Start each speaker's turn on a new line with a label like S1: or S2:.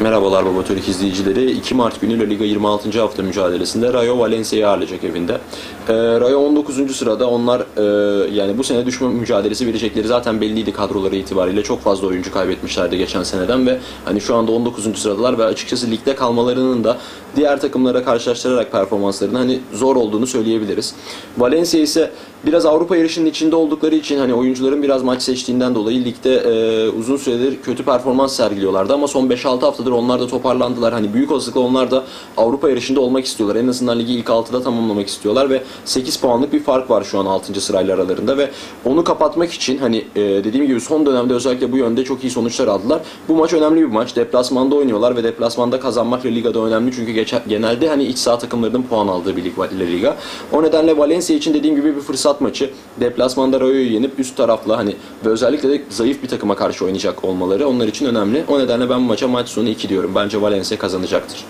S1: Merhabalar Baba Türk izleyicileri. 2 Mart günü La Liga 26. hafta mücadelesinde Rayo Valencia'yı ağırlayacak evinde. Ee, Rayo 19. sırada. Onlar e, yani bu sene düşme mücadelesi verecekleri zaten belliydi kadroları itibariyle. Çok fazla oyuncu kaybetmişlerdi geçen seneden ve hani şu anda 19. sıradılar ve açıkçası ligde kalmalarının da diğer takımlara karşılaştırarak performanslarının hani zor olduğunu söyleyebiliriz. Valencia ise biraz Avrupa yarışının içinde oldukları için hani oyuncuların biraz maç seçtiğinden dolayı ligde e, uzun süredir kötü performans sergiliyorlardı ama son 5-6 haftadır onlar da toparlandılar. Hani büyük olasılıkla onlar da Avrupa yarışında olmak istiyorlar. En azından ligi ilk 6'da tamamlamak istiyorlar ve 8 puanlık bir fark var şu an 6. sırayla aralarında ve onu kapatmak için hani e, dediğim gibi son dönemde özellikle bu yönde çok iyi sonuçlar aldılar. Bu maç önemli bir maç. Deplasmanda oynuyorlar ve deplasmanda kazanmak La Liga'da önemli çünkü geçen, genelde hani iç saha takımlarının puan aldığı bir lig La Liga. O nedenle Valencia için dediğim gibi bir fırsat maçı. Deplasmanda Rayo'yu yenip üst tarafla hani ve özellikle de zayıf bir takıma karşı oynayacak olmaları onlar için önemli. O nedenle ben bu maça maç sonu 2 diyorum. Bence Valencia kazanacaktır.